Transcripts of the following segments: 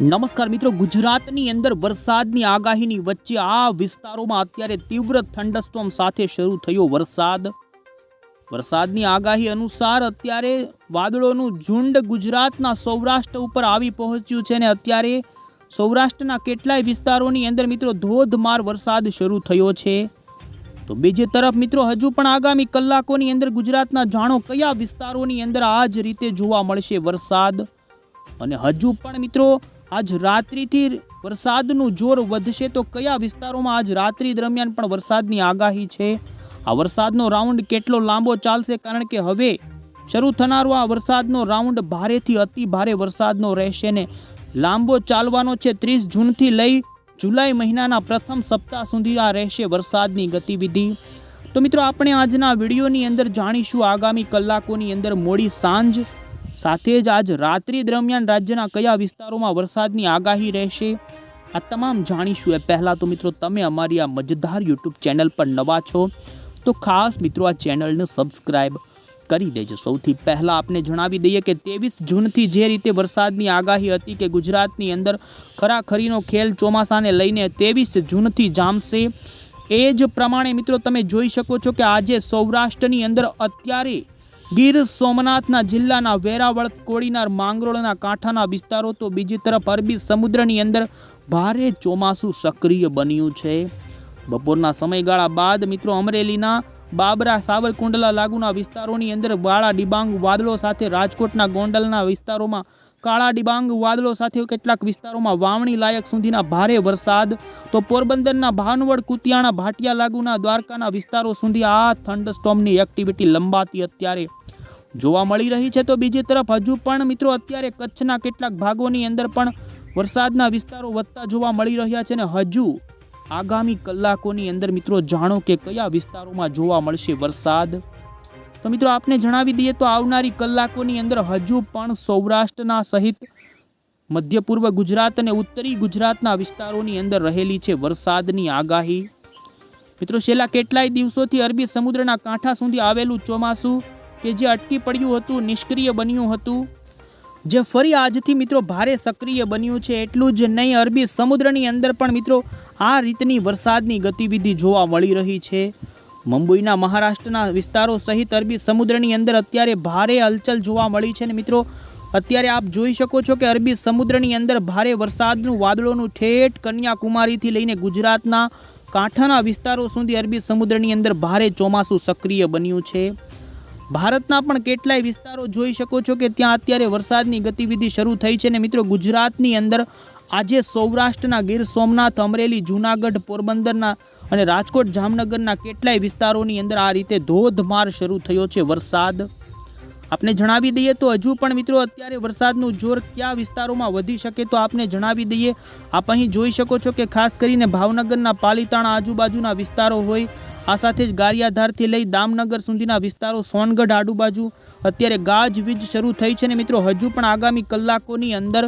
નમસ્કાર મિત્રો, ગુજરાતની અંદર વરસાદની આગાહીની વચ્ચે આ વિસ્તારોમાં અત્યારે તીવ્ર થંડસ્ટોમ સાથે શરૂ થયો વરસાદ. વરસાદની આગાહી અનુસાર અત્યારે વાદળોનું ઝુંડ ગુજરાતના સૌરાષ્ટ્ર ઉપર આવી પહોંચ્યું છે અને અત્યારે સૌરાષ્ટ્રના કેટલાય વિસ્તારોની અંદર મિત્રો ધોધમાર વરસાદ શરૂ થયો છે. તો બીજી તરફ મિત્રો, હજુ પણ આગામી કલાકોની અંદર ગુજરાતના જાણો કયા વિસ્તારોની અંદર આ જ રીતે જોવા મળશે વરસાદ? અને હજુ પણ મિત્રો આજ રાત્રિથી વરસાદનું જોર વધશે તો કયા વિસ્તારોમાં આજ રાત્રિ દરમિયાન પણ વરસાદની આગાહી છે? આ વરસાદનો રાઉન્ડ કેટલો લાંબો ચાલશે? કારણ કે હવે શરૂ થનારો આ વરસાદનો રાઉન્ડ ભારેથી અતિ ભારે વરસાદનો રહેશે ને લાંબો ચાલવાનો છે. ત્રીસ જૂનથી લઈ જુલાઈ મહિનાના પ્રથમ સપ્તાહ સુધી આ રહેશે વરસાદની ગતિવિધિ. તો મિત્રો, આપણે આજના વિડીયોની અંદર જાણીશું આગામી કલાકોની અંદર મોડી સાંજ સાથે જ આજ રાત્રિ દરમિયાન રાજ્યના કયા વિસ્તારોમાં વરસાદની આગાહી રહેશે, આ તમામ જાણીશું. એ પહેલાં તો મિત્રો તમે અમારી આ મજેદાર યુટ્યુબ ચેનલ પર નવા છો, તો ખાસ મિત્રો આ ચેનલને સબસ્ક્રાઈબ કરી દેજો. સૌથી પહેલાં આપને જણાવી દઈએ કે ત્રેવીસ જૂનથી જે રીતે વરસાદની આગાહી હતી કે ગુજરાતની અંદર ખરાખરીનો ખેલ ચોમાસાને લઈને ત્રેવીસ જૂનથી જામશે, એ જ પ્રમાણે મિત્રો તમે જોઈ શકો છો કે આજે સૌરાષ્ટ્રની અંદર અત્યારે ગીર સોમનાથના જિલ્લાના વેરાવળ, કોડીનાર, માંગરોળના કાંઠાના વિસ્તારો તો બીજી તરફ અરબી સમુદ્રની અંદર ભારે ચોમાસું સક્રિય બન્યું છે. બપોરના સમયગાળા બાદ મિત્રો અમરેલીના બાબરા સાવરકુંડલા લાગુના વિસ્તારોની અંદર વાળા ડિબાંગ વાદળો સાથે રાજકોટના ગોંડલના વિસ્તારોમાં કાળા ડિબાંગ વાદળો સાથે કેટલાક વિસ્તારોમાં વાવણી લાયક સુધીના ભારે વરસાદ. તો પોરબંદરના ભાનવડ, કુતિયાણા, ભાટિયા લાગુના દ્વારકાના વિસ્તારો સુધી આ થંડસ્ટોમની એક્ટિવિટી લંબાતી અત્યારે જોવા મળી રહી છે તો બીજી તરફ હજુ પણ મિત્રો અત્યારે કચ્છના કેટલાક ભાગોની અંદર પણ વરસાદના વિસ્તારો વધતા જોવા મળી રહ્યા છે ને હજુ આગામી કલાકોની અંદર મિત્રો જાણો કે કયા વિસ્તારોમાં જોવા મળશે વરસાદ. તો મિત્રો આપને જણાવી દઈએ તો આવનારી કલાકોની અંદર હજુ પણ સૌરાષ્ટ્રના સહિત મધ્ય પૂર્વ ગુજરાત અને ઉત્તરી ગુજરાતના વિસ્તારોની અંદર રહેલી છે વરસાદની આગાહી. મિત્રો છેલ્લા કેટલાય દિવસોથી અરબી સમુદ્રના કાંઠા સુધી આવેલું ચોમાસું કે જે અટકી પડ્યું હતું, નિષ્ક્રિય બન્યું હતું, જે ફરી આજથી મિત્રો ભારે સક્રિય બન્યું છે, એટલું જ નહીં, અરબી સમુદ્રની અંદર પણ મિત્રો આ રીતની વરસાદની ગતિવિધિ જોવા મળી રહી છે. મુંબઈના મહારાષ્ટ્રના વિસ્તારો સહિત અરબી સમુદ્રની અંદર અત્યારે ભારે હલચલ જોવા મળી છે ને મિત્રો. અત્યારે આપ જોઈ શકો છો કે અરબી સમુદ્રની અંદર ભારે વરસાદનું વાદળોનું ઠેઠ કન્યાકુમારીથી લઈને ગુજરાતના કાંઠાના વિસ્તારો સુધી અરબી સમુદ્રની અંદર ભારે ચોમાસું સક્રિય બન્યું છે. ભારતના પણ કેટલાય વિસ્તારો જોઈ શકો છો કે ત્યાં અત્યારે વરસાદની ગતિવિધિ શરૂ થઈ છે ને મિત્રો ગુજરાતની અંદર આજે સૌરાષ્ટ્રના ગીર સોમનાથ, અમરેલી, જૂનાગઢ, પોરબંદરના અને રાજકોટ, જામનગરના કેટલાય વિસ્તારોની અંદર આ રીતે ધોધમાર શરૂ થયો છે વરસાદ. આપને જણાવી દઈએ તો હજુ પણ મિત્રો અત્યારે વરસાદનું જોર કયા વિસ્તારોમાં વધી શકે તો આપને જણાવી દઈએ. આપ અહીં જોઈ શકો છો કે ખાસ કરીને ભાવનગરના પાલીતાણા આજુબાજુના વિસ્તારો હોય આ સાથે જ ગારિયાધારથી લઈ દામનગર સુધીના વિસ્તારો સોનગઢ આજુબાજુ અત્યારે ગાજવીજ શરૂ થઈ છે ને મિત્રો, હજુ પણ આગામી કલાકોની અંદર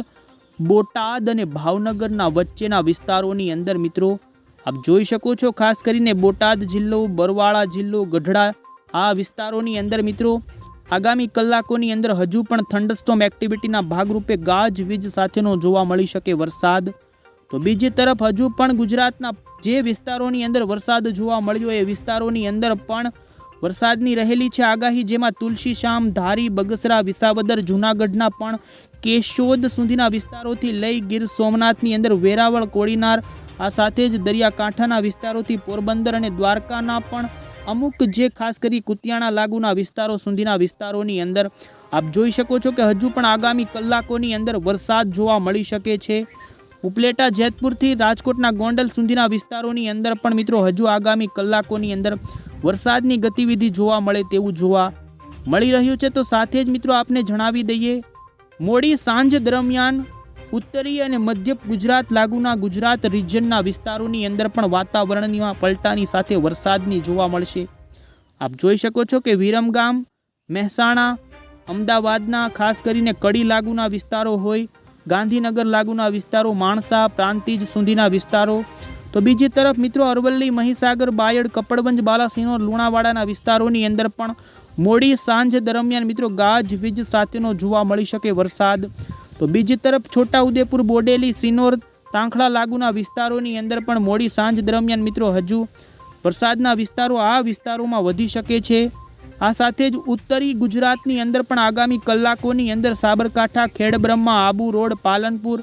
બોટાદ અને ભાવનગરના વચ્ચેના વિસ્તારોની અંદર મિત્રો, આપ જોઈ શકો છો ખાસ કરીને બોટાદ જિલ્લો, બરવાળા જિલ્લો, ગઢડા, આ વિસ્તારોની અંદર મિત્રો, આગામી કલાકોની અંદર હજુ પણ થંડસ્ટોમ એક્ટિવિટીના ભાગરૂપે ગાજવીજ સાથેનો જોવા મળી શકે વરસાદ. તો બીજી તરફ હજુ પણ ગુજરાતના જે વિસ્તારોની અંદર વરસાદ જોવા મળ્યો, એ વિસ્તારોની અંદર પણ વરસાદની રહેલી છે આગાહી, જેમાં તુલસી શામ ધારી, બગસરા, વિસાવદર, જૂનાગઢના પણ કેશોદ સુધીના વિસ્તારોથી લઈ ગીર સોમનાથની અંદર વેરાવળ, કોડીનાર, આ સાથે જ દરિયાકાંઠાના વિસ્તારોથી પોરબંદર અને દ્વારકાના પણ અમુક જે ખાસ કરી કુતિયાણા લાગુના વિસ્તારો સુધીના વિસ્તારોની અંદર આપ જોઈ શકો છો કે હજુ પણ આગામી કલાકોની અંદર વરસાદ જોવા મળી શકે છે. ઉપલેટા, જેતપુરથી રાજકોટના ગોંડલ સુધીના વિસ્તારોની અંદર પણ મિત્રો હજુ આગામી કલાકોની અંદર વરસાદની ગતિવિધિ જોવા મળે તેવું જોવા મળી રહ્યું છે. તો સાથે જ મિત્રો આપને જણાવી દઈએ, મોડી સાંજ દરમિયાન ઉત્તરી અને મધ્ય ગુજરાત લાગુના ગુજરાત રિજનના વિસ્તારોની અંદર પણ વાતાવરણની પલટાની સાથે વરસાદની જોવા મળશે. આપ જોઈ શકો છો કે વિરમગામ, મહેસાણા, અમદાવાદના ખાસ કરીને કડી લાગુના વિસ્તારો હોય ગાંધીનગર લાગુના વિસ્તારો માણસા, પ્રાંતિજ સુધીના વિસ્તારો. તો બીજી તરફ મિત્રો અરવલ્લી, મહીસાગર, બાયડ કપડવંજ બાલાસિનોર, લુણાવાડાના વિસ્તારોની અંદર પણ મોડી સાંજ દરમિયાન મિત્રો ગાજવીજ સાથેનો જોવા મળી શકે વરસાદ. તો બીજી તરફ છોટાઉદેપુર બોડેલી, સિનોર તાંખડા લાગુના વિસ્તારોની અંદર પણ મોડી સાંજ દરમિયાન મિત્રો હજુ વરસાદના વિસ્તારો આ વિસ્તારોમાં વધી શકે છે. આ સાથે જ ઉત્તરી ગુજરાતની અંદર પણ આગામી કલાકોની અંદર સાબરકાંઠા, ખેડબ્રહ્મા, આબુ રોડ, પાલનપુર,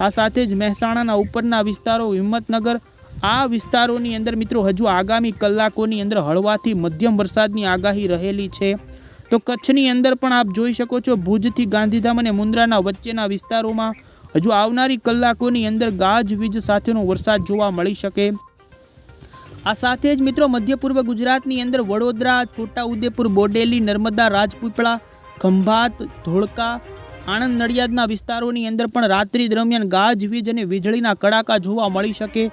આ સાથે જ મહેસાણાના ઉપરના વિસ્તારો, હિંમતનગર, આ વિસ્તારોની અંદર મિત્રો હજુ આગામી કલાકોની અંદર હળવાથી મધ્યમ વરસાદની આગાહી રહેલી છે. તો કચ્છની અંદર પણ આપ જોઈ શકો છો, ભુજથી ગાંધીધામ અને મુન્દ્રાના વચ્ચેના વિસ્તારોમાં હજુ આવનારી કલાકોની અંદર ગાજવીજ સાથેનો વરસાદ જોવા મળી શકે. આ સાથે જ મિત્રો મધ્ય પૂર્વ ગુજરાતની અંદર વડોદરા, છોટાઉદેપુર, બોડેલી, નર્મદા, રાજપીપળા, ખંભાત, ધોળકા, આણંદ નડિયાદના વિસ્તારોની અંદર પણ રાત્રિ દરમિયાન ગાજવીજ અને વીજળીના કડાકા જોવા મળી શકે.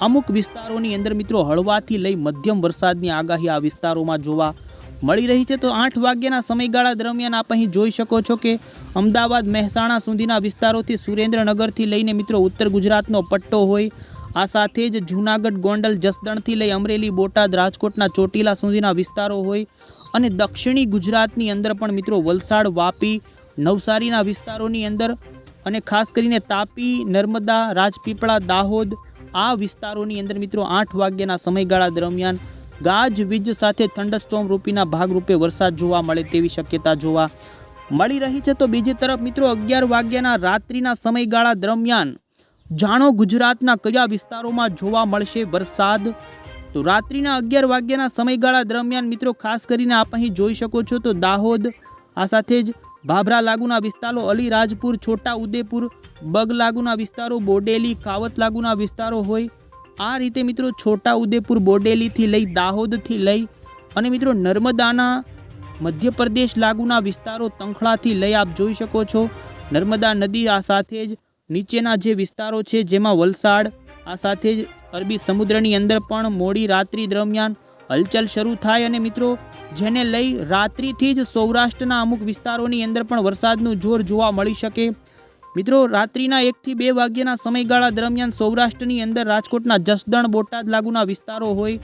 અમુક વિસ્તારોની અંદર મિત્રો હળવાથી લઈ મધ્યમ વરસાદની આગાહી આ વિસ્તારોમાં જોવા મળી રહી છે. તો આઠ વાગ્યાના સમયગાળા દરમિયાન આપ અહીં જોઈ શકો છો કે અમદાવાદ, મહેસાણા સુધીના વિસ્તારોથી સુરેન્દ્રનગરથી લઈને મિત્રો ઉત્તર ગુજરાતનો પટ્ટો હોય આ સાથે જ જૂનાગઢ ગોંડલ જસદણથી લઈ અમરેલી, બોટાદ, રાજકોટના ચોટીલા સુધીના વિસ્તારો હોય અને દક્ષિણી ગુજરાતની અંદર પણ મિત્રો વલસાડ, વાપી, નવસારીના વિસ્તારોની અંદર અને ખાસ કરીને તાપી, નર્મદા, રાજપીપળા, દાહોદ આ વિસ્તારોની અંદર મિત્રો આઠ વાગ્યાના સમયગાળા દરમિયાન ગાજવીજ સાથે થંડરસ્ટોમ રૂપીના ભાગરૂપે વરસાદ જોવા મળે તેવી શક્યતા જોવા મળી રહી છે. તો બીજી તરફ મિત્રો અગિયાર વાગ્યાના રાત્રિના સમયગાળા દરમિયાન જાણો ગુજરાતના કયા વિસ્તારોમાં જોવા મળશે વરસાદ? તો રાત્રિના અગિયાર વાગ્યાના સમયગાળા દરમિયાન મિત્રો ખાસ કરીને આપ અહીં જોઈ શકો છો તો દાહોદ, આ સાથે જ ભાભરા લાગુના વિસ્તારો, અલીરાજપુર છોટા ઉદેપુર બગ લાગુના વિસ્તારો, બોડેલી, કાવત લાગુના વિસ્તારો હોય. આ રીતે મિત્રો છોટા ઉદેપુર બોડેલીથી લઈ દાહોદથી લઈ અને મિત્રો નર્મદાના મધ્યપ્રદેશ લાગુના વિસ્તારો તંખળાથી લઈ આપ જોઈ શકો છો. નર્મદા નદી આ સાથે જ નીચેના જે વિસ્તારો છે, જેમાં વલસાડ, આ સાથે જ અરબી સમુદ્રની અંદર પણ મોડી રાત્રિ દરમિયાન હલચલ શરૂ થાય અને મિત્રો, જેને લઈ રાત્રિથી જ સૌરાષ્ટ્રના અમુક વિસ્તારોની અંદર પણ વરસાદનું જોર જોવા મળી શકે. મિત્રો, રાત્રિના એકથી બે વાગ્યાના સમયગાળા દરમિયાન સૌરાષ્ટ્રની અંદર રાજકોટના જસદણ, બોટાદ લાગુના વિસ્તારો હોય,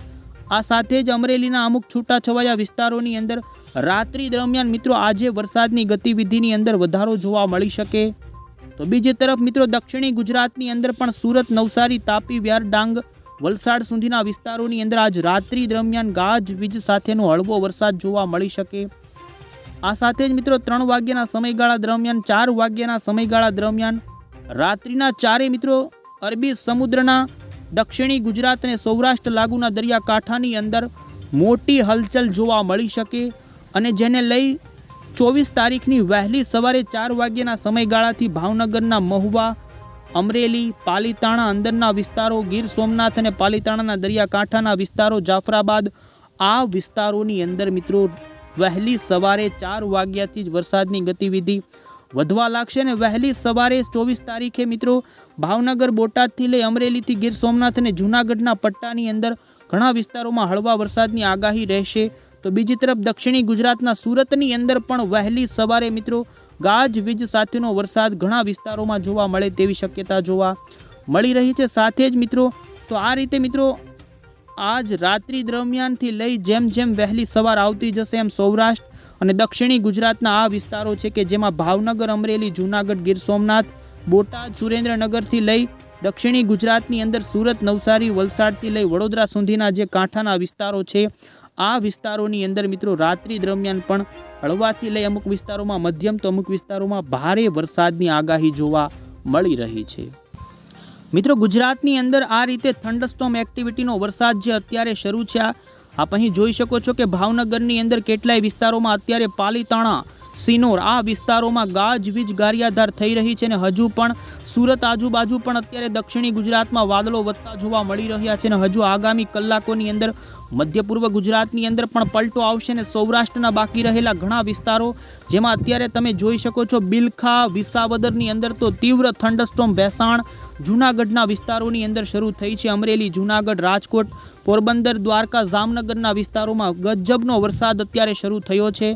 આ સાથે જ અમરેલીના અમુક છૂટાછવાયા વિસ્તારોની અંદર રાત્રિ દરમિયાન મિત્રો, આજે વરસાદની ગતિવિધિની અંદર વધારો જોવા મળી શકે. તો બીજી તરફ મિત્રો દક્ષિણી ગુજરાતની અંદર પણ સુરત, નવસારી, તાપી, વ્યાર, ડાંગ, વલસાડ સુધીના વિસ્તારોની અંદર આજ રાત્રિ દરમિયાન ગાજવીજ સાથેનો હળવો વરસાદ જોવા મળી શકે. આ સાથે જ મિત્રો ત્રણ વાગ્યાના સમયગાળા દરમિયાન, ચાર વાગ્યાના સમયગાળા દરમિયાન રાત્રિના ચારે મિત્રો અરબી સમુદ્રના દક્ષિણી ગુજરાત અને સૌરાષ્ટ્ર લાગુના દરિયાકાંઠાની અંદર મોટી હલચલ જોવા મળી શકે અને જેને લઈ ચોવીસ તારીખની વહેલી સવારે ચાર વાગ્યાના સમયગાળાથી ભાવનગરના મહુવા, અમરેલી, પાલીતાણા અંદરના વિસ્તારો, ગીર સોમનાથ અને પાલીતાણાના દરિયાકાંઠાના વિસ્તારો, જાફરાબાદ, આ વિસ્તારોની અંદર મિત્રો વહેલી સવારે ચાર વાગ્યાથી જ વરસાદની ગતિવિધિ વધવા લાગશે અને વહેલી સવારે ચોવીસ તારીખે મિત્રો ભાવનગર, બોટાદથી લઈ અમરેલીથી ગીર સોમનાથ અને જૂનાગઢના પટ્ટાની અંદર ઘણા વિસ્તારોમાં હળવા વરસાદની આગાહી રહેશે. તો બીજી તરફ દક્ષિણી ગુજરાતના સુરતની અંદર પણ વહેલી સવારે મિત્રો ગાજવીજ સાથેનો વરસાદ ઘણા વિસ્તારોમાં જોવા મળે તેવી શક્યતા જોવા મળી રહી છે. સાથે જ મિત્રો, તો આ રીતે મિત્રો આજ રાત્રિ દરમિયાનથી લઈ જેમ જેમ વહેલી સવાર આવતી જશે એમ સૌરાષ્ટ્ર અને દક્ષિણી ગુજરાતના આ વિસ્તારો છે કે જેમાં ભાવનગર, અમરેલી, જૂનાગઢ, ગીર સોમનાથ, બોટાદ, સુરેન્દ્રનગરથી લઈ દક્ષિણી ગુજરાતની અંદર સુરત, નવસારી, વલસાડથી લઈ વડોદરા સુધીના જે કાંઠાના વિસ્તારો છે આ વિસ્તારોની અંદર મિત્રો રાત્રિ દરમિયાન પણ હળવાથી લઈ અમુક વિસ્તારોમાં મધ્યમ તો અમુક વિસ્તારોમાં ભારે વરસાદની આગાહી જોવા મળી રહી છે. મિત્રો ગુજરાતની અંદર આ રીતે થંડરસ્ટોમ એક્ટિવિટીનો વરસાદ જે અત્યારે શરૂ છે આપ અહીં જોઈ શકો છો કે ભાવનગરની અંદર કેટલાય વિસ્તારોમાં અત્યારે પાલીતાણા, સિનોર આ વિસ્તારોમાં ગાજવીજ ગારિયાધાર થઈ રહી છે અને હજુ પણ સુરત આજુબાજુ પણ અત્યારે દક્ષિણી ગુજરાતમાં વાદળો વધતા જોવા મળી રહ્યા છે અને હજુ આગામી કલાકોની અંદર મધ્ય પૂર્વ ગુજરાતની અંદર પણ પલટો આવશે અને સૌરાષ્ટ્રના બાકી રહેલા ઘણા વિસ્તારો જેમાં અત્યારે તમે જોઈ શકો છો બિલખા, વિસાવદરની અંદર તો તીવ્ર થંડસ્ટોમ ભેસાણ, જૂનાગઢના વિસ્તારોની અંદર શરૂ થઈ છે. અમરેલી, જૂનાગઢ, રાજકોટ, પોરબંદર, દ્વારકા, જામનગરના વિસ્તારોમાં ગજબનો વરસાદ અત્યારે શરૂ થયો છે.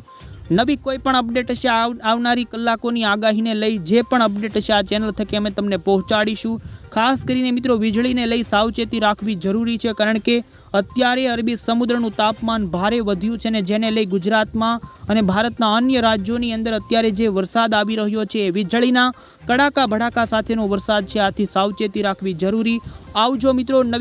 નવી કોઈ પણ અપડેટ હશે આવ- આવનારી કલાકોની આગાહીને લઈ જે પણ અપડેટ હશે આ ચેનલ થકી અમે તમને પહોંચાડીશું. ખાસ કરીને મિત્રો, વીજળીને લઈ સાવચેતી રાખવી જરૂરી છે, કારણ કે અત્યારે અરબી સમુદ્રનું તાપમાન ભારે વધ્યું છે ને જેને લઈ ગુજરાતમાં અને ભારતના અન્ય રાજ્યોની અંદર અત્યારે જે વરસાદ આવી રહ્યો છે, એ વીજળીના કડાકા ભડાકા સાથેનો વરસાદ છે, આથી સાવચેતી રાખવી જરૂરી. આવજો મિત્રો, નવી